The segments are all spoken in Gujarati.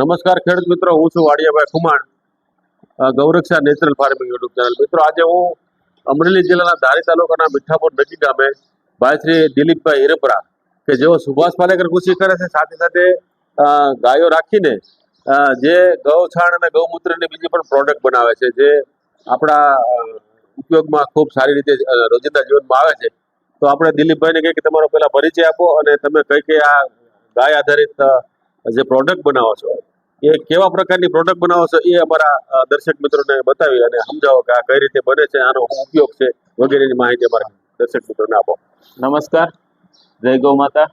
નમસ્કાર ખેડૂત મિત્રો, હું છું Vadiyabhai Khuman Gauraksha natural farming YouTube channel. મિત્રો, આજે હું અમરેલી જિલ્લાના ધારી તાલુકાના મીઠાપુર નજીક ગામે ભાઈ શ્રી દિલીપભાઈ હિરપરા, કે જેઓ સુભાષ પાલેકર કૃષિ કરે છે, સાથે સાથે ગાયો રાખીને જે ગૌછાણ અને ગૌમૂત્રની બીજી પણ પ્રોડક્ટ બનાવે છે, જે આપણા ઉપયોગમાં ખૂબ સારી રીતે રોજિંદા જીવનમાં આવે છે. તો આપણે દિલીપભાઈને કહીએ કે તમારો પહેલા પરિચય આપો અને તમે કઈ કઈ આ ગાય આધારિત જે પ્રોડક્ટ બનાવો છો, એ કેવા પ્રકારની પ્રોડક્ટ બનાવો છો, એ અમારા દર્શક મિત્રોને બતાવી અને સમજાવો કે આ કઈ રીતે બને છે, આનો ઉપયોગ છે, વગેરેની માહિતી અમારા દર્શક મિત્રોને આપો. નમસ્કાર, જય ગૌ માતા.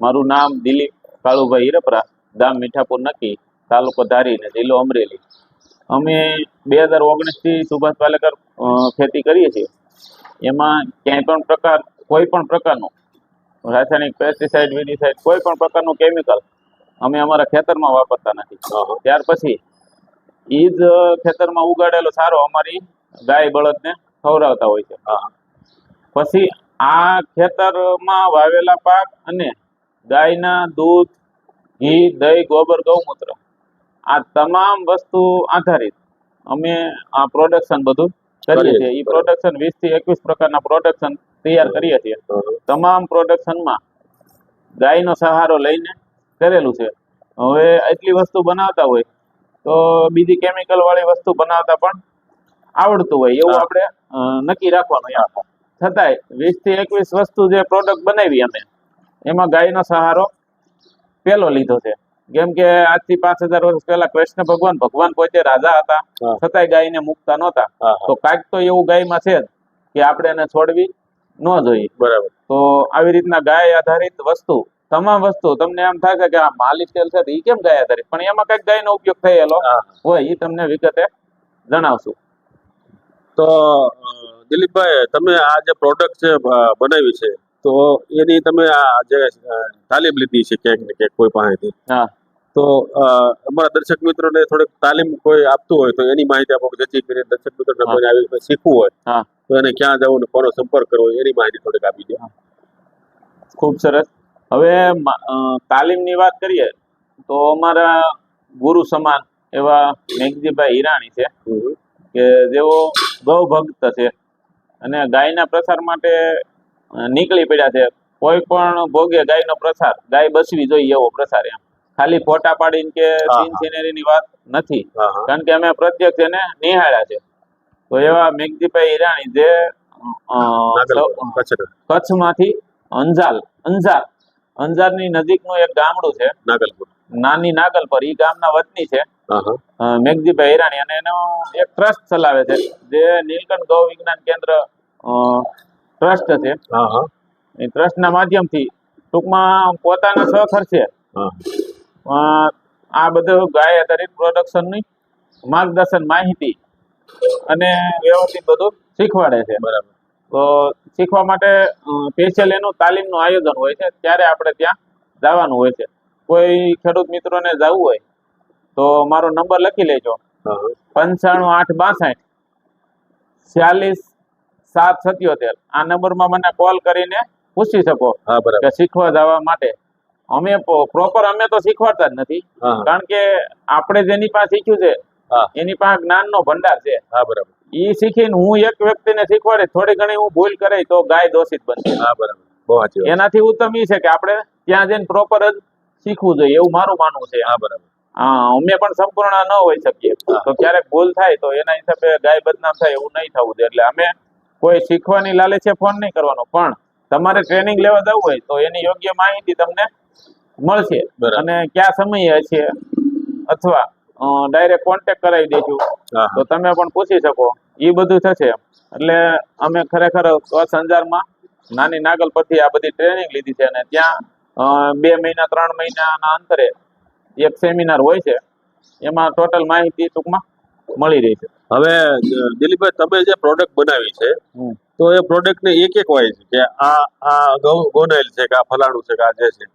મારું નામ દિલીપ કાળુભાઈ હિરપરા, ગામ મીઠાપુર નક્કી, તાલુકો ધારી ને જિલ્લો અમરેલી. અમે બે હજાર ઓગણીસથી સુભાષ પાલેકર ખેતી કરીએ છીએ. એમાં ક્યાંય પણ પ્રકાર, કોઈ પણ પ્રકારનું, રાસાયણિક પેસ્ટિસાઇડ વિડિસાઇડ કોઈ પણ પ્રકારનું કેમિકલ અમે અમારા ખેતરમાં વાપરતા નથી. ત્યાર પછી એ જ ખેતરમાં ઉગાડેલો સારો અમારી ગાય બળદને ખવડાવતા હોય છે. પછી આ ખેતરમાં વાવેલા પાક અને ગાયના દૂધ ઘી દહીં ગોબર ગૌમૂત્ર આ તમામ વસ્તુ આધારિત અમે આ પ્રોડક્શન બધું કરીએ છીએ. એ પ્રોડક્શન વીસથી એકવીસ પ્રકારના પ્રોડક્શન તૈયાર કરીએ છીએ. તમામ પ્રોડક્શનમાં ગાયનો સહારો લઈને કરેલું છે. હવે એટલી વસ્તુ બનાવતા હોય તો બીજી કેમિકલ વાળી વસ્તુ બનાવતા પણ આવડતું હોય એવું આપણે નક્કી રાખવાનું યાદ છતાંય વીસથી એકવીસ વસ્તુ જે પ્રોડક્ટ બનાવી અમે એમાં ગાયનો સહારો પેલો લીધો છે. કેમ કે આજથી પાંચ હજાર વર્ષ પહેલા કૃષ્ણ ભગવાન ભગવાન પોતે રાજા હતા છતાંય ગાયને મુકતા નહોતા. તો કાંઈક તો એવું ગાયમાં છે કે આપણે એને છોડવી ન જોઈએ. બરાબર. તો આવી રીતના ગાય આધારિત વસ્તુ તમામ વસ્તુ તમને એમ થાય કે આ માલિશ તેલ છે એ ઈ કેમ ગાયા તારી પણ એમાં કંઈક ગાયનો ઉપયોગ થયેલો હોય ઈ તમને વિગતે જણાવશું. તો દિલીપભાઈ તમે આ જે પ્રોડક્ટ છે બનાવી છે તો એની તમે આ જે તાલીમ લીધી છે ક્યાંક ને ક્યાંક કોઈ પાસેથી. હા. તો અમારા દર્શક મિત્રોને થોડીક તાલીમ કોઈ આપતું હોય તો એની માહિતી આપો જેથી કરીને દર્શક મિત્રોને કોઈ આવી શીખવું હોય હા. તો એને ક્યાં જવું ને કોનો સંપર્ક કરવો એની માહિતી થોડીક આપી દો. ખૂબ સરસ. હવે તાલીમની વાત કરીએ તો અમારા ગુરુ સમાન એવા મેઘજીભાઈ હિરાણી છે કે જેઓ ગૌ ભક્ત છે. અને ગાયના પ્રસાર માટે નીકળી પડ્યા છે. કોઈ પણ ભોગે ગાયનો પ્રસાર ગાય બસવી જોઈએ એવો પ્રસાર એમ. ખાલી ફોટા પાડીને કે સીન. સિનેરીની વાત નથી. કારણ કે અમે પ્રત્યક્ષ એને નિહાળ્યા છે. તો એવા મેઘજીભાઈ હિરાણી જે કચ્છમાંથી અંજાલ અંજાર અંજારની નજીકનું એક ગામડું છે. નાગલપુર. નાની નાગલ પર ઈ ગામના વતની છે. મેઘજીભાઈ હિરાણી અને એનો એક ટ્રસ્ટ ચલાવે છે જે નીલકંઠ ગૌ વિજ્ઞાન કેન્દ્ર ટ્રસ્ટ છે. એ ટ્રસ્ટ ટ્રસ્ટના માધ્યમથી ટૂંકમાં પોતાના સ્વખર્ચે હા. અ, આ બધું ગાય આધારિત પ્રોડક્શનની માર્ગદર્શન માહિતી અને વ્યવસ્થિત બધું શીખવાડે છે. બરાબર. તો શીખવા માટે સ્પેશિયલ એનું તાલીમનું આયોજન હોય છે. ત્યારે આપણે ત્યાં જવાનું હોય છે. કોઈ ખેડૂત મિત્રોને જવું હોય તો મારો નંબર લખી લેજો. પંચાણું આઠ બાસઠ છ્યાલીસ સાત સત્યોતેર. આ નંબરમાં મને કોલ કરીને પૂછી શકો કે શીખવા જવા માટે. અમે પ્રોપર અમે તો શીખવાડતા જ નથી. કારણ કે આપણે જેની પાસે શીખ્યું છે એની પાસે જ્ઞાનનો ભંડાર છે. હા બરાબર. ઈ શીખીને હું એક વ્યક્તિને શીખવાડે થોડી ઘણી હું ભૂલ કરે તો ગાય દોષિત બનશે હા બરાબર. બહુ સાચી એનાથી ઉત્તમ એ છે કે આપણે ત્યાં જઈને પ્રોપર જ શીખવું જોઈએ એવું મારું માનવું છે. હા બરાબર. હા અમે પણ સંપૂર્ણ ન હોઈ શકીએ. તો ક્યારેક ભૂલ થાય તો એના હિસાબે ગાય બદનામ થાય એવું નહીં થવું જોઈએ. એટલે અમે કોઈ શીખવાની લાલે છે ફોન નહીં કરવાનો. પણ તમારે ટ્રેનિંગ લેવા જવું હોય તો એની યોગ્ય માહિતી તમને મળશે. અને કયા સમયે છે? અથવા ડાયરેક્ટ કોન્ટેક્ટ કરાવી દેજો. તો તમે પણ પૂછી શકો. એ બધું થશે એટલે અમે ખરેખર સ્વચ્છ અંજારમાં નાની નાગલ પરથી આ બધી ટ્રેનિંગ લીધી છે અને ત્યાં બે મહિના ત્રણ મહિનાના અંતરે એક સેમિનાર હોય છે. એમાં ટોટલ માહિતી ટૂંકમાં મળી રહી છે. હવે દિલીપભાઈ તમે જે પ્રોડક્ટ બનાવી છે. તો એ પ્રોડક્ટ ને એક એક છે કે આ આ ગોનાઇલ છે કે આ ફલાણું છે કે આ જે છે.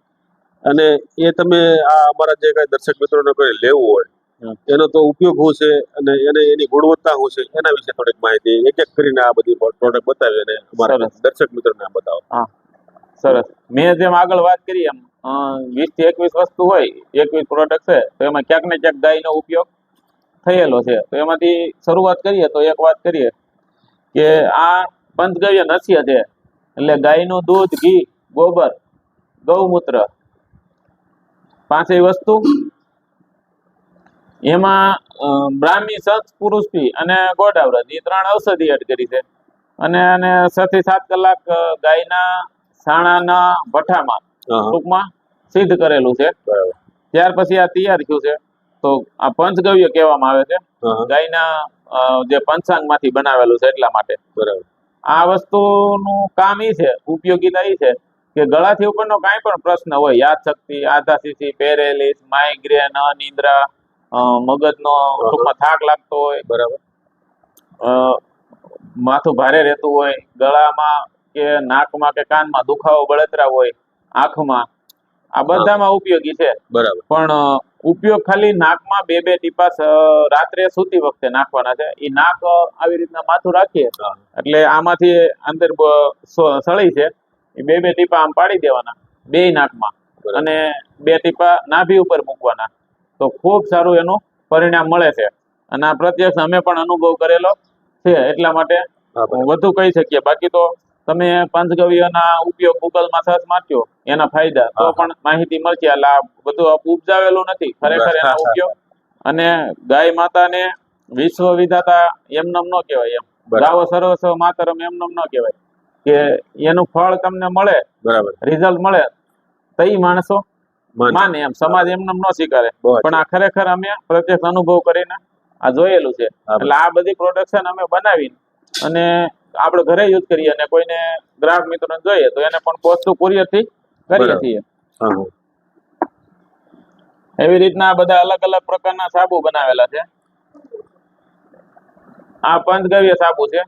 અને એ તમે આ અમારા જે કઈ દર્શક મિત્રોને કોઈ લેવું હોય. એનો તો ઉપયોગ શું છે અને એને એની ગુણવત્તા શું છે એના વિશે થોડીક માહિતી એક એક કરીને આ બધી પ્રોડક્ટ બતાવી અને અમારા દર્શક મિત્રોને આ બતાવો. સરસ. મેં જેમ આગળ વાત કરી એમ વીસથી એકવીસ વસ્તુ હોય એકવીસ પ્રોડક્ટ છે તો એમાં ક્યાંક ને ક્યાંક ગાયનો ઉપયોગ થયેલો છે. તો એમાંથી શરૂઆત કરીએ તો એક વાત કરીએ કે આ પંચગવ્ય નસ્ય છે એટલે ગાયનું દૂધ ઘી ગોબર ગૌમૂત્ર પાંચેય વસ્તુ એમાં બ્રાહ્મી સત પુરુષી અને ગોડાવ્રત એ ત્રણ ઔષધિ એડ કરી છે. અને અને છ થી સાત કલાક ગાયના સાણાના ભઠ્ઠામાં ટૂંકમાં સિદ્ધ કરેલું છે. ત્યાર પછી આ તૈયાર થયું છે. તો આ પંચગવ્ય કહેવામાં આવે છે. ગાયના જે પંચાંગમાંથી બનાવેલું છે એટલા માટે. બરાબર. આ વસ્તુનું કામ એ છે ઉપયોગીતા એ છે કે ગળાથી ઉપરનો કાંઈ પણ પ્રશ્ન હોય યાદશક્તિ આધાશીસી પેરેલિસ માઇગ્રેન અનિદ્રા મગજનો ટૂંકમાં થાક લાગતો હોય. બરાબર. માથું ભારે રહેતું હોય ગળામાં કે નાકમાં કે કાનમાં દુખાવો બળતરા હોય આંખમાં આ બધામાં ઉપયોગી છે. બરાબર. પણ ઉપયોગ ખાલી નાકમાં બે બે ટીપા રાત્રે સૂતી વખતે નાખવાના છે. એ નાક આવી રીતના માથું રાખીએ એટલે આમાંથી અંદર સળી છે. એ બે બે ટીપા આમ પાડી દેવાના બે નાકમાં. અને બે ટીપા નાભી ઉપર મૂકવાના. તો ખૂબ સારું એનું પરિણામ મળે છે. અને આ પ્રત્યક્ષ અમે પણ અનુભવ કરેલો છે એટલા માટે વધુ કહી શકીએ. બાકી તો તમે પંચગવ્યના ઉપયોગ ગૂગલમાં સર્ચ માર્યો એના ફાયદા. તો પણ માહિતી મળશે. એટલે આ બધું ઉપજાવેલું નથી. ખરેખર એનો. ઉપયોગ. અને ગાય માતાને વિશ્વ વિધાતા એમનેમ ન કહેવાય એમ. ગાવો સર્વસ્વ માતરમ એમનેમ ન કહેવાય. કે એનું ફળ તમને મળે બરાબર. રિઝલ્ટ મળે. તઈ માણસો માન. એમ સમાજ એમને ન સ્વીકારે. પણ આ ખરેખર અમે પ્રત્યક્ષ અનુભવ કરીને આ જોયેલું છે. એટલે આ બધી પ્રોડક્શન અમે બનાવી અને આપણે ઘરે યુઝ કરીએ અને કોઈને ગ્રાહક મિત્રોને જોઈએ તો એને પણ પોસ્ટ કુરિયરથી કરીએ છીએ. એવી રીતના બધા અલગ અલગ પ્રકારના સાબુ બનાવેલા છે. આ પંચગવ્ય સાબુ છે.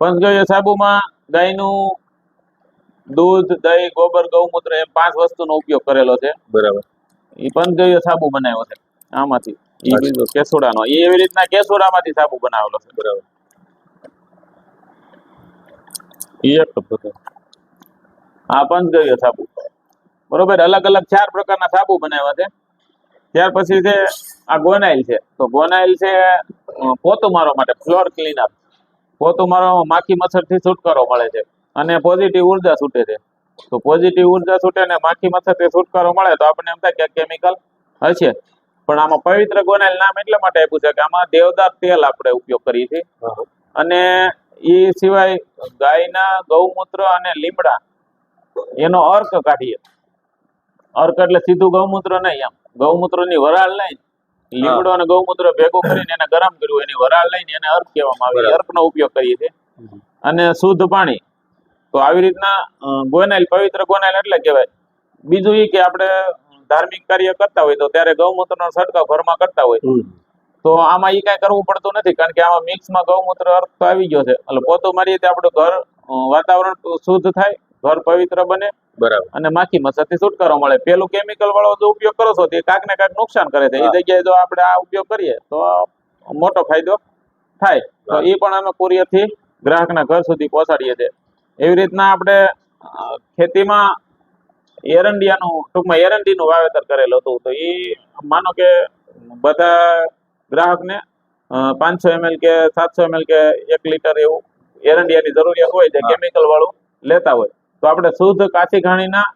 પંચગવ્ય સાબુમાં ગાયનું દૂધ દહીં ગોબર ગૌમૂત્ર એમ પાંચ વસ્તુનો ઉપયોગ કરેલો છે. બરાબર. એ પંચગવ્ય સાબુ બનાવ્યો છે આમાંથી. બીજું એ એવી રીતના કેસોડામાંથી સાબુ બનાવેલો છે. બરાબર. આ પંચગવ્ય સાબુ. બરોબર અલગ અલગ ચાર પ્રકારના સાબુ બનાવ્યા છે. ત્યાર પછી છે આ ગોનાઇલ છે. તો ગોનાઇલ છે પોતું મારવા માટે ફ્લોર ક્લીનર. પોતું મારવામાં માખી મચ્છરથી છુટકારો મળે છે. અને પોઝિટિવ ઊર્જા છૂટે છે. તો પોઝિટિવ ઊર્જા છૂટે ને માખી મથકે છુટકારો મળે તો આપણને એમ થાય કે કેમિકલ હશે. પણ આમાં પવિત્ર ગોનાઇલ નામ એટલા માટે આપ્યું છે કે આમાં દેવદાર તેલ આપણે ઉપયોગ કરીએ છીએ. અને એ સિવાય ગાયના ગૌમૂત્ર અને લીમડા એનો અર્ક કાઢીએ. અર્ક એટલે સીધું ગૌમૂત્ર નહીં એમ ગૌમૂત્રની વરાળ લઈને લીમડો અને ગૌમૂત્ર ભેગું કરીને એને ગરમ કર્યું એની વરાળ લઈને એને અર્ક કહેવામાં આવે. અર્કનો ઉપયોગ કરીએ છીએ. અને શુદ્ધ પાણી. તો આવી રીતના ગોનાઇલ પવિત્ર ગોનાઇલ એટલે કહેવાય. બીજું એ કે આપણે ધાર્મિક કાર્ય કરતા હોય તો ત્યારે ગૌમૂત્રનો છંટકાવ ઘરમાં કરતા હોય. તો આમાં એ કાંઈ કરવું પડતું નથી કારણ કે આમાં મિક્સમાં ગૌમૂત્ર અર્થ આવી ગયો છે. એટલે પોતું મારીએ તો આપણું ઘર વાતાવરણ શુદ્ધ થાય ઘર પવિત્ર બને બરાબર. અને માખી મચ્છરથી છુટકારો મળે. પેલું કેમિકલ વાળો જો ઉપયોગ કરો છો તે કાંક ને કાંક નુકસાન કરે છે. એ જગ્યાએ જો આપણે આ ઉપયોગ કરીએ તો મોટો ફાયદો થાય. તો એ પણ અમે કુરિયરથી થી ગ્રાહકના ઘર સુધી પહોંચાડીએ છીએ. એવી રીતના આપણે ખેતીમાં એરંડિયાનું ટૂંકમાં એરંડીનું વાવેતર કરેલું હતું. તો એ માનો કે બધા ગ્રાહકને પાંચસો એમએલ કે સાતસો એમએલ કે એક લીટર એવું એરંડિયાની જરૂરિયાત હોય જે કેમિકલ વાળું લેતા હોય. તો આપણે શુદ્ધ કાચી ઘાણીના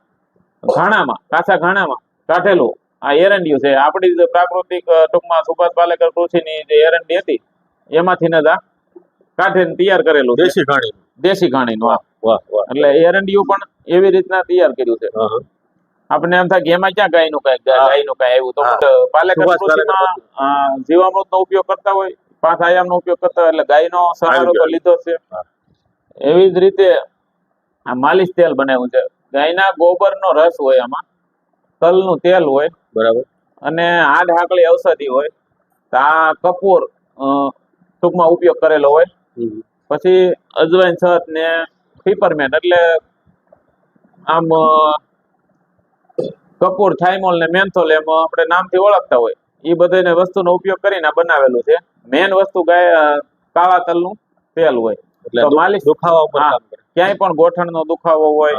ઘાણામાં કાચા ઘાણામાં કાઢેલું આ એરંડિયું છે. આપણી પ્રાકૃતિક ટૂંકમાં સુભાષ પાલેકર કૃષિની જે એરંડી હતી એમાંથી ને કાઢીને તૈયાર કરેલું દેશી ઘાણી. દેશી ઘાણીનું એટલે એરંડિયું પણ એવી રીતના તૈયાર કર્યું છે. આપણે એમ થાય કે એમાં ક્યાં ગાયનું કાંઈ. ગાયનું કાંઈ આવ્યું? તો પાલેકર કૃષિમાં જીવામૃતનો ઉપયોગ કરતા હોય પાંચ આયામનો ઉપયોગ કરતા હોય એટલે ગાયનો સહારો તો લીધો જ છે. એવી જ રીતે આ માલિશ તેલ બનાવ્યું છે. ગાયના ગોબરનો રસ હોય આમાં તલનું તેલ હોય બરાબર. અને હાડ હાકળી ઔષધિ હોય તો આ કપૂર ટૂંકમાં ઉપયોગ કરેલો હોય. પછી અજવાઈન છત ને પીપરમેન એટલે આમ કપૂર થાઇમોલ ને મેન્થોલ એમ આપણે નામથી ઓળખતા હોય. એ બધાને વસ્તુનો ઉપયોગ કરીને બનાવેલું છે. મેન વસ્તુ ગાય કાળા તલનું તેલ હોય. એટલે માલિશ- દુખાવા ઉપર ક્યાંય પણ ગોઠણનો દુખાવો હોય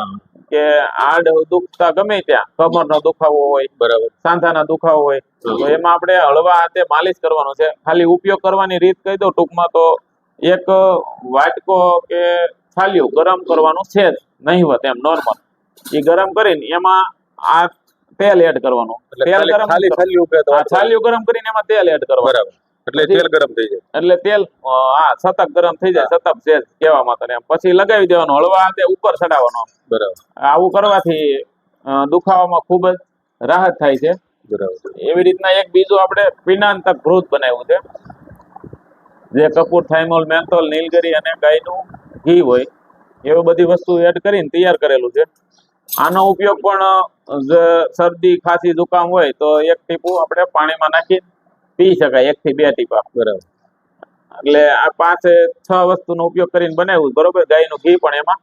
કે આડ દુખતા ગમે ત્યાં કમરનો દુખાવો હોય બરાબર. સાંધાના દુખાવો હોય તો એમાં આપણે હળવા હાથે માલિશ કરવાનો છે. ખાલી ઉપયોગ કરવાની રીત કહી દો ટૂંકમાં તો એક વાટકો કે છાલિયું ગરમ કરવાનું છે જ નહીવત એમ નોર્મલ એ ગરમ કરીને એમાં આ તેલ એડ કરવાનું. તેલ ગરમ તો છાલિયું ગરમ કરીને એમાં તેલ એડ કરવાનું. એટલે તેલ ગરમ થઈ જાય. એટલે તેલ હા સતક ગરમ થઈ જાય સતપ છે કહેવામાં તને પછી લગાવી દેવાનું હળવા હાથે ઉપર ચડાવવાનો બરાબર. આવું કરવાથી દુખાવામાં ખૂબ જ રાહત થાય છે. બરાબર. એવી રીતના એક બીજું આપણે પિનાંતક ભૂત બનાવ્યું છે. જે કપૂર થાઇમોલ મેન્થોલ નીલગરી અને ગાયનું ઘી હોય એવી બધી વસ્તુ એડ કરીને તૈયાર કરેલું છે. આનો ઉપયોગ પણ શરદી ખાંસી જુકામ હોય તો એક ટીપું આપણે પાણીમાં નાખી પી શકાય એક થી બે ટીપા. બરાબર. એટલે આ પાંચ છ વસ્તુનો ઉપયોગ કરીને બનાવ્યું બરોબર? ગાયનું ઘી પણ એમાં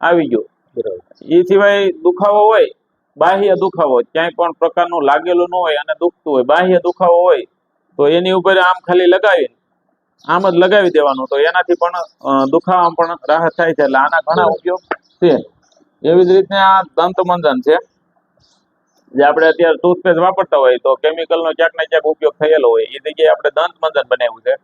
આવી ગયું. બરાબર. એ સિવાય દુખાવો હોય બાહ્ય દુખાવો ક્યાંય પણ પ્રકારનું લાગેલું ન હોય અને દુખતું હોય બાહ્ય દુખાવો હોય તો એની ઉપર આમ ખાલી લગાવીને આમ જ લગાવી દેવાનું. તો એનાથી પણ દુખાવામાં પણ રાહત થાય છે. એટલે આના ઘણા ઉપયોગ છે. એવી જ રીતે આ દંતમંજન છે. જે આપણે અત્યારે ટૂથપેસ્ટ વાપરતા હોય તો કેમિકલનો ક્યાંક ને ક્યાંક ઉપયોગ થયેલો હોય. એ જગ્યાએ આપણે દંતમંજન બનાવ્યું છે.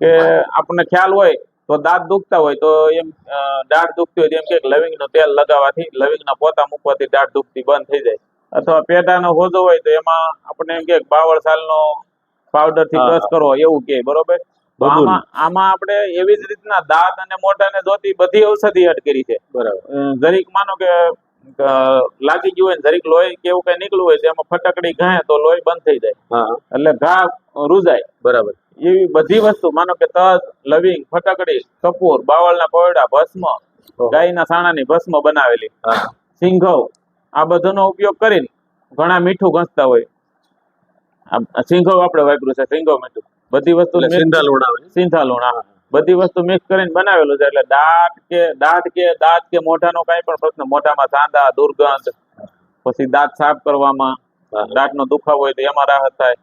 કે આપણને ખ્યાલ હોય તો દાંત દુખતા હોય તો એમ દાંત દાઢ દુખતી હોય તો એમ કે લવિંગનું તેલ લગાવવાથી લવિંગના પોતા મૂકવાથી દાઢ દુખતી બંધ થઈ જાય. અથવા પેટાનો હોજો હોય તો એમાં આપણે એમ કે બાવળ સાલનો પાવડરથી બ્રશ કરો એવું કે બરોબર. આમાં આમાં આપણે એવી જ રીતના દાંત અને મોઢાને જોતી બધી ઔષધિ એડ કરી છે. બરાબર. જરીક માનો કે લાગી ગયું હોય ને જરીક લોહી કે એવું કઈ નીકળવું હોય એમાં ફટકડી ઘાય તો લોહી બંધ થઈ જાય. એટલે ઘા રૂજાય. બરાબર. એવી બધી વસ્તુ માનો કે તજ લવિંગ ફટકડી કપૂર બાવળના કોયડા ભસ્મ ગાયના સાણાની ભસ્મ બનાવેલી. સિંઘવ આ બધાનો ઉપયોગ કરીને ઘણા મીઠું ઘસતા હોય. સિંઘવ આપણે વાપર્યું છે સિંઘવ મીઠું. બધી વસ્તુ સિંધા લુણ આવે સિંધા લુણ. બધી વસ્તુ મિક્સ કરીને બનાવેલું છે. એટલે દાંત કે દાંત કે દાંત કે મોઢાનો કઈ પણ પ્રશ્ન. મોઢામાં સાંધા દુર્ગંધ પછી દાંત સાફ કરવામાં દાંતનો દુખાવો હોય તો એમાં રાહત થાય.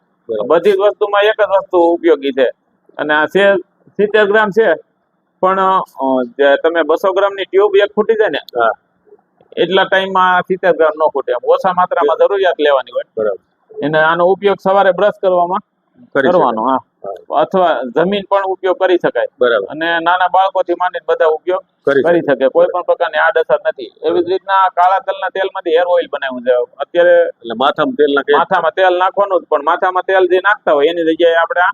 બધી જ વસ્તુમાં એક જ વસ્તુ ઉપયોગી છે. અને આ છે સિત્તેર ગ્રામ છે. પણ જે તમે બસો ગ્રામની ટ્યુબ એક ફૂટી જાય ને એટલા ટાઈમમાં સિત્તેર ગ્રામ ન ફૂટે. ઓછા માત્રામાં જરૂરિયાત લેવાની હોય. બરાબર. એને આનો ઉપયોગ સવારે બ્રશ કરવામાં કરવાનો હા. અથવા જમીન પણ ઉપયોગ કરી શકાય. બરાબર. અને નાના બાળકોથી માંડીને બધા ઉપયોગ કરી શકે કોઈ પણ પ્રકારની આડઅસર નથી. એવી જ રીતના કાળા તલના તેલમાંથી હેર ઓઇલ બનાવ્યું છે. અત્યારે એટલે માથામાં તેલ નાખે માથામાં તેલ નાખવાનું પણ માથામાં તેલ જે નાખતા હોય એની જગ્યાએ આપણે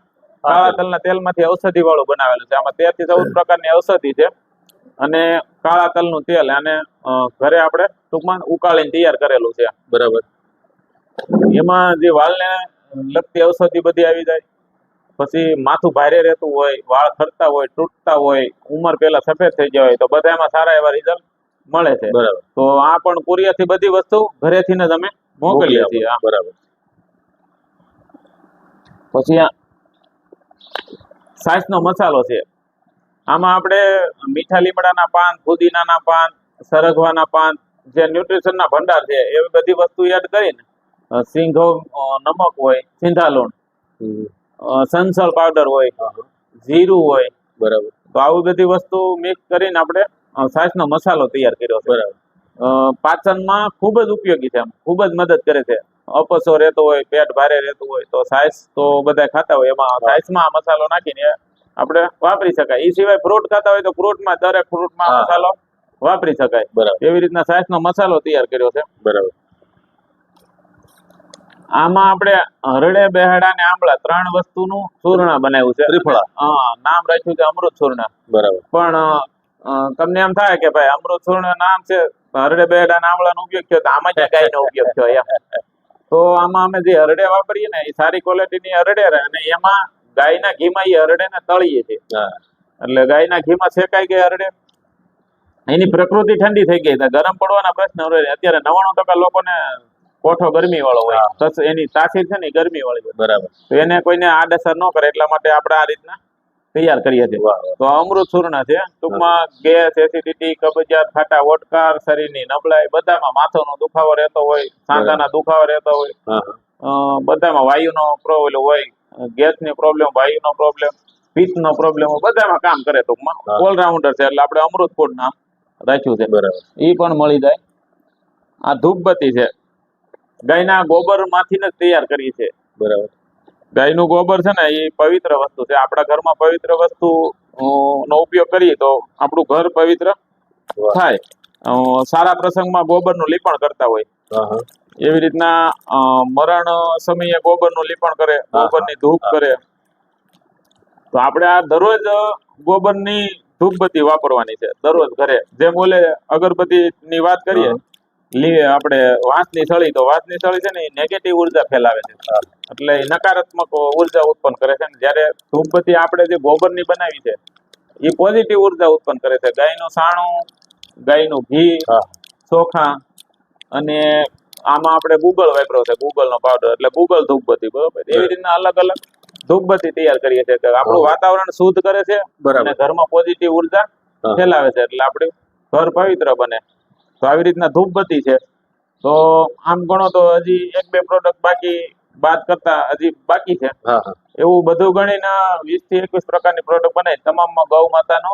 કાળા તલના તેલમાંથી ઔષધિ વાળું બનાવેલું છે. આમાં તેરથી ચૌદ પ્રકારની ઔષધિ છે. અને કાળા તલનું તેલ અને ઘરે આપણે ટૂંકમાં ઉકાળીને તૈયાર કરેલું છે. બરાબર. એમાં જે વાલને લગતી ઔષધિ બધી આવી જાય. પછી માથું ભારે રહેતું હોય વાળ ખરતા હોય તૂટતા હોય ઉંમર પેલા સફેદ થઈ ગયા હોય તો બધામાં સારા એવા રિઝલ્ટ મળે છે. બરાબર. તો આ પણ કુરિયરથી બધી વસ્તુ ઘરેથી અમે મોકલીએ મોકલી છીએ બરાબર. પછી આ સાસનો મસાલો છે. આમાં આપણે મીઠા લીમડાના પાન ફુદીનાના પાન સરગવાના પાન જે ન્યુટ્રિશનના ભંડાર છે એવી બધી વસ્તુ એડ કરીને સિંઘો નમક હોય સિંધાલુણ. હમ. સંસળ પાવડર હોય. જીરું હોય. બરાબર. તો આવી બધી વસ્તુ મિક્સ કરીને આપણે છાશનો મસાલો તૈયાર કર્યો છે. બરાબર. પાચનમાં ખૂબ જ ઉપયોગી છે ખૂબ જ મદદ કરે છે. અપસો રહેતો હોય પેટ ભારે રહેતું હોય તો છાશ તો બધા ખાતા હોય. એમાં છાશમાં મસાલો નાખીને આપણે વાપરી શકાય. એ સિવાય ફ્રૂટ ખાતા હોય તો ફ્રૂટમાં દરેક ફ્રૂટમાં. મસાલો વાપરી શકાય. બરાબર. એવી રીતના છાશનો મસાલો તૈયાર કર્યો છે. બરાબર. આમાં આપણે હરડે બેહડા ને આંબળા ત્રણ વસ્તુનું ચૂર્ણ બનાવ્યું છે. ત્રિફળા. હા નામ રાખ્યું છે અમૃત ચૂર્ણ. બરાબર. પણ તમને એમ થાય કે ભાઈ અમૃત ચૂર્ણ નામ છે હરડે બેહડા ને આંબળાનો ઉપયોગ થયો તો આમાં જ ગાય નો ઉપયોગ થયો એમ. તો આમાં અમે જે હરડે વાપરીએ ને એ સારી ક્વોલિટીની હરડે રહે અને એમાં ગાયના ઘીમાં એ હરડે ને તળીએ છીએ. એટલે ગાયના ઘીમાં શેકાઈ ગઈ હરડે? એની પ્રકૃતિ ઠંડી થઈ ગઈ. ગરમ પડવાના પ્રશ્ન અત્યારે નવાણું ટકા લોકોને કોઠો ગરમી વાળો હોય તો એની તાસીર છે ને ગરમી વાળી હોય. બરાબર. તો એને કોઈને આડઅસર ન કરે એટલા માટે આપણે આ રીતના તૈયાર કરીએ છીએ. તો અમૃત ચૂર્ણ છે. ટૂંકમાં ગેસ એસિડિટી કબજિયાત ખાટા ઓટકાર શરીરની નબળાઈ બધામાં માથાનો દુખાવો રહેતો હોય સાંધાના દુખાવો રહેતો હોય. બધામાં વાયુનો પ્રોબ્લેમ હોય ગેસની પ્રોબ્લેમ વાયુનો પ્રોબ્લેમ પિત્તનો પ્રોબ્લેમ બધામાં કામ કરે ટૂંકમાં. ઓલરાઉન્ડર છે એટલે આપણે અમૃત ફૂડ નામ રાખ્યું છે. બરાબર. એ પણ મળી જાય. આ ધૂપબત્તી છે. ગાયના ગોબરમાંથી જ તૈયાર કરીએ છીએ બરાબર. ગાયનું ગોબર છે ને એ પવિત્ર વસ્તુ છે. આપણા ઘરમાં પવિત્ર વસ્તુ નો ઉપયોગ કરીએ તો આપણું ઘર પવિત્ર થાય. સારા પ્રસંગમાં ગોબરનું લીપણ કરતા હોય. એવી રીતના મરણ સમયે ગોબરનું લીપણ કરે ગોબરની ધૂપ કરે. તો આપણે આ દરરોજ ગોબરની ધૂપબત્તી વાપરવાની છે. દરરોજ ઘરે. જેમ બોલે અગરબત્તીની વાત કરીએ આપણે વાંસની થળી તો વાંસની થળી છે ને એ નેગેટિવ ઊર્જા ફેલાવે છે. એટલે નકારાત્મક ઊર્જા ઉત્પન્ન કરે છે ને જ્યારે ધૂપબત્તી આપણે જે ગોબરની બનાવી છે એ પોઝિટિવ ઊર્જા ઉત્પન્ન કરે છે. ગાયનું સાણું ગાયનું ઘી ચોખા અને આમાં આપણે ગૂગલ વાપરો છે ગૂગલ નો પાવડર એટલે ગૂગલ ધૂપબત્તી બરોબર? એવી રીતના અલગ અલગ ધૂપબત્તી તૈયાર કરીએ છીએ કે આપણું વાતાવરણ શુદ્ધ કરે છે અને ઘરમાં પોઝિટિવ ઊર્જા ફેલાવે છે. એટલે આપણે ઘર પવિત્ર બને. તો આવી રીતના ધૂપબત્તી છે. તો આમ ગણો તો હજી એક બે પ્રોડક્ટ બાકી બાદ કરતા હજી બાકી છે. એવું બધું ગણીને વીસથી એકવીસ પ્રકારની પ્રોડક્ટ બનાવી તમામમાં ગૌ માતાનો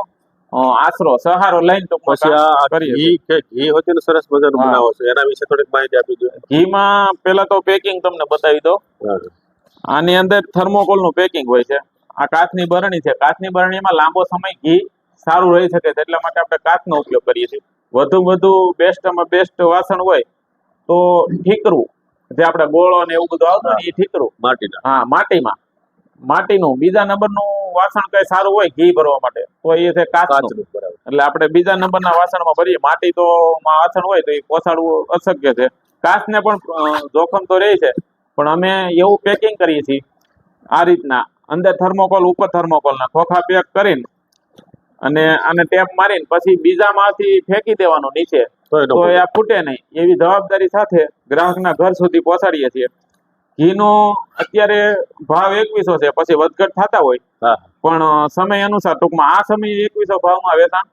આશરો સહારો લઈને તો પછી આ ઘી કે ઘી હોતી સરસ મજાનું બનાવો છો. એના વિશે થોડીક માહિતી આપી દો ઘીમાં પેલા તો પેકિંગ તમને બતાવી દો આની અંદર થર્મોકોલનું પેકિંગ હોય છે. આ કાચની બરણી છે. કાચની બરણીમાં લાંબો સમય ઘી સારું રહી શકે છે. એટલા માટે આપણે કાચનો ઉપયોગ કરીએ છીએ. વધુ વધુ બેસ્ટમાં બેસ્ટ વાસણ હોય તો ઠીકરું. જે આપણે ગોળો ને એવું બધું આવતું ને એ ઠીકરું. માટીના. હા માટીમાં. માટીનું. બીજા નંબરનું વાસણ કઈ સારું હોય? ઘી ભરવા માટે. તો એ છે કાચનું. એટલે આપણે બીજા નંબરના વાસણમાં ભરીએ. માટી તો માં વાસણ હોય તો એ પોસાડવું અશક્ય છે. કાચને પણ જોખમ તો રહે છે. પણ અમે એવું પેકિંગ કરીએ છીએ. આ રીતના. અંદર થર્મોકોલ ઉપર થર્મોકોલ ના. ખોખા પેક કરીને અને આને ટેપ મારીને પછી બીજામાંથી ફેંકી દેવાનો નીચે. તો એ ફૂટે. નહીં. એવી જવાબદારી સાથે ગ્રાહકના ઘર સુધી પહોંચાડીએ છીએ. ઘીનો અત્યારે ભાવ એકવીસો છે. પછી વધઘટ થતા હોય. પણ સમય અનુસાર ટૂંકમાં આ સમય એકવીસો ભાવમાં વેચાણ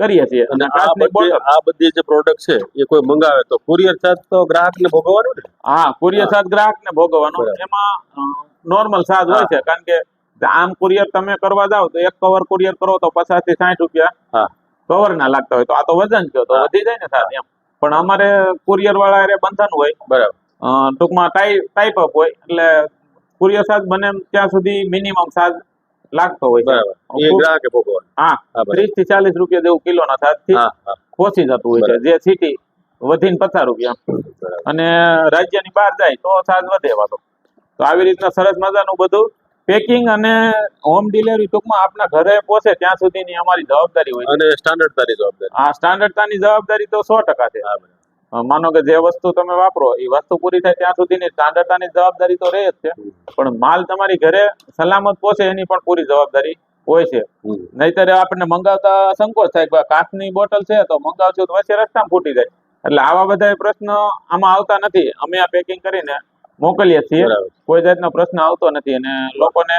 કરીએ છીએ. અને આ બધી આ બધી જે પ્રોડક્ટ છે એ કોઈ મંગાવે તો કુરિયર ચાર્જ તો ગ્રાહકને ભોગવવાનો ને? હા કુરિયર ચાર્જ ગ્રાહકને ભોગવવાનો. એમાં નોર્મલ ચાર્જ હોય છે. કારણ કે આમ કુરિયર તમે કરવા જાવ તો એક કવર કુરિયર કરો તો પચાસથી સાઠ રૂપિયા કવર ના લાગતા હોય તો આ તો વજન છે તો વધી જાય ને સાહેબ એમ. પણ અમારે કુરિયર વાળા એ બંધન હોય. બરાબર. ટૂંકમાં ટાઈપ અપ હોય એટલે કુરિયર ચાર્જ બને ત્યાં સુધી મિનિમમ ચાર્જ લાગતો હોય. બરાબર. હા ત્રીસથી ચાલીસ રૂપિયા જેવું કિલોના ચાર્જથી હા જતું હોય છે. જે સિટી વધીને પચાસ રૂપિયા અને રાજ્યની બહાર જાય તો ચાર્જ વધે વાતો તો આવી રીતના સરસ મજાનું બધું પેકિંગ અને હોમ ડિલિવરી ટૂંકમાં આપના ઘરે પહોંચે ત્યાં સુધીની અમારી જવાબદારી હોય અને સ્ટાન્ડર્ડતાની જવાબદારી. હા સ્ટાન્ડર્ડતાની જવાબદારી તો સો ટકા છે. માનો કે જે વસ્તુ તમે વાપરો એ વસ્તુ પૂરી થાય ત્યાં સુધીની સ્ટાન્ડર્ડતાની જવાબદારી તો રહે જ છે. પણ માલ તમારી ઘરે સલામત પહોંચે એની પણ પૂરી જવાબદારી હોય છે. નહીતર આપણને મંગાવતા સંકોચ થાય કાચની બોટલ છે તો મંગાવશું તો વચ્ચે રસ્તામાં ફૂટી જાય. એટલે આવા બધા પ્રશ્નો આમાં આવતા નથી. અમે આ પેકિંગ કરીને મોકલીએ છીએ. કોઈ જાતનો પ્રશ્ન આવતો નથી અને લોકોને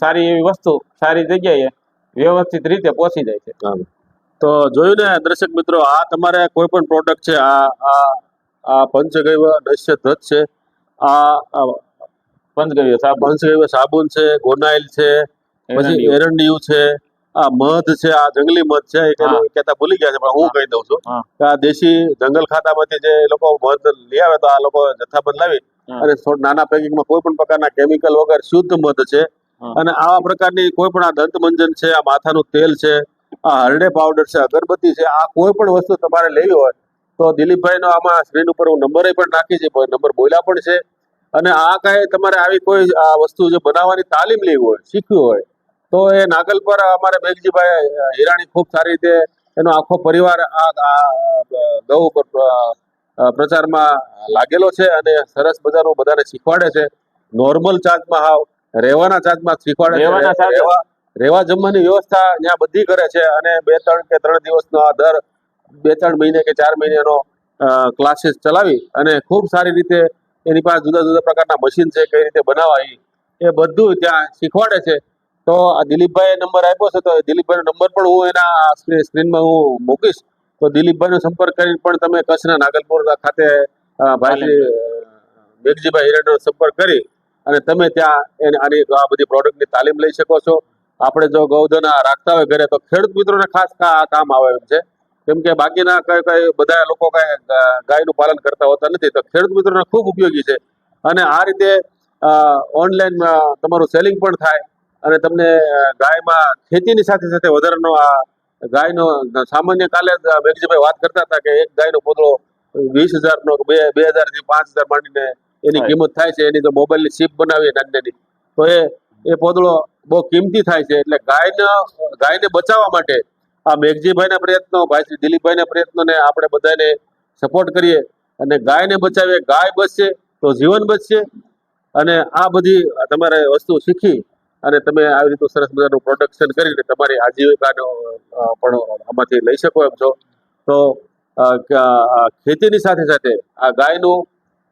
સારી એવી વસ્તુ સારી જગ્યાએ વ્યવસ્થિત રીતે પહોંચી જાય છે. તો જોયું ને દર્શક મિત્રો આ તમારે કોઈ પણ પ્રોડક્ટ છે આ આ આ પંચગૈવ નશ્ય ધ્વજ છે આ પંચગવ્ય સાબુ. પંચગૈવ સાબુન છે ગોનાઇલ છે પછી. એરંડિયું છે આ મધ છે આ જંગલી મધ છે એ હા. ભૂલી ગયા છે પણ હું કહી દઉં છું કે આ દેશી જંગલ ખાતામાંથી જે લોકો મધ લઈ આવે તો આ લોકો જથ્થાબંધ લાવી અને નાના પેકિંગમાં કોઈ પણ પ્રકારના કેમિકલ વગર શુદ્ધ મધ છે. અને આવા પ્રકારની કોઈ પણ આ દંતમંજન છે આ માથાનું તેલ છે આ હરડે પાવડર છે અગરબત્તી છે આ કોઈ પણ વસ્તુ તમારે લેવી હોય તો દિલીપભાઈનો આમાં સ્ક્રીન ઉપર હું નંબર પણ નાખી છે નંબર બોલ્યા પણ છે. અને આ કાંઈ તમારે આવી કોઈ આ વસ્તુ જે બનાવવાની તાલીમ લેવી હોય શીખવી હોય તો એ નાગલ પર અમારે મેઘજીભાઈ હિરાણી ખૂબ સારી રીતે એનો આખો પરિવાર આ ગૌ પ્રચારમાં લાગેલો છે અને સરસ મજાનું બધાને શીખવાડે છે નોર્મલ ચાર્જમાં હાવ રહેવાના ચાર્જમાં શીખવાડે? રહેવા રહેવા જમવાની વ્યવસ્થા ત્યાં બધી કરે છે અને બે ત્રણ કે ત્રણ દિવસનો આ દર બે ત્રણ મહિને કે ચાર મહિનાનો ક્લાસીસ ચલાવી અને ખૂબ સારી રીતે એની પાસે જુદા જુદા પ્રકારના મશીન છે કઈ રીતે બનાવવા એ બધું ત્યાં શીખવાડે છે તો આ દિલીપભાઈ નંબર આપ્યો છે, તો દિલીપભાઈનો નંબર પણ હું એના સ્ક્રીનમાં હું મૂકીશ. તો દિલીપભાઈનો સંપર્ક કરીને પણ તમે કચ્છના નાગલપુર ખાતે ભાઈ મેઘજીભાઈ હિરેનનો સંપર્ક કરી અને તમે ત્યાં આની આ બધી પ્રોડક્ટની તાલીમ લઈ શકો છો. આપણે જો ગૌધન રાખતા હોય ઘરે તો ખેડૂત મિત્રોને ખાસ આ કામ આવે એમ છે. કેમ કે બાકીના કઈ કઈ બધા લોકો કઈ ગાયનું પાલન કરતા હોતા નથી, તો ખેડૂત મિત્રોને ખૂબ ઉપયોગી છે. અને આ રીતે ઓનલાઈન તમારું સેલિંગ પણ થાય. અને તમને ગાયમાં ખેતીની સાથે સાથે વધારાનો આ ગાયનો સામાન્ય કાલે મેગજીભાઈ મેઘજીભાઈ વાત કરતા હતા કે એક ગાયનો પોતળો વીસ હજારનો બે બે હજારથી પાંચ હજાર માંડીને એની કિંમત થાય છે. એની તો મોબાઈલની સીપ બનાવીએ નાની તો એ એ પોતળો બહુ કિંમતી થાય છે. એટલે ગાયને ગાયને બચાવવા માટે આ મેઘજીભાઈના પ્રયત્નો ભાઈ શ્રી દિલીપભાઈના પ્રયત્નોને આપણે બધાને સપોર્ટ કરીએ અને ગાયને બચાવીએ. ગાય બચશે તો જીવન બચશે. અને આ બધી તમારે વસ્તુ શીખી અને તમે આવી રીતનું સરસ મજાનું પ્રોડક્શન કરીને તમારી આજીવિકાનો પણ આમાંથી લઈ શકો એમ છો. તો ખેતીની સાથે સાથે આ ગાયનું,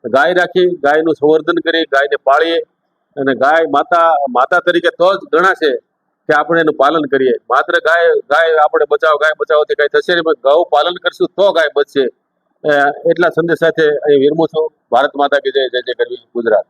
ગાય રાખી, ગાયનું સંવર્ધન કરી, ગાયને પાળીએ અને ગાય માતા માતા તરીકે તો જ ગણાશે કે આપણે એનું પાલન કરીએ. માત્ર ગાય ગાય આપણે બચાવો, ગાય બચાવોથી કાંઈ થશે નહીં ગૌ પાલન કરશું તો ગાય બચશે. એટલા સંદેશ સાથે અહીં વિરમું છું. ભારત માતા કે જય જય જય કરવી ગુજરાત.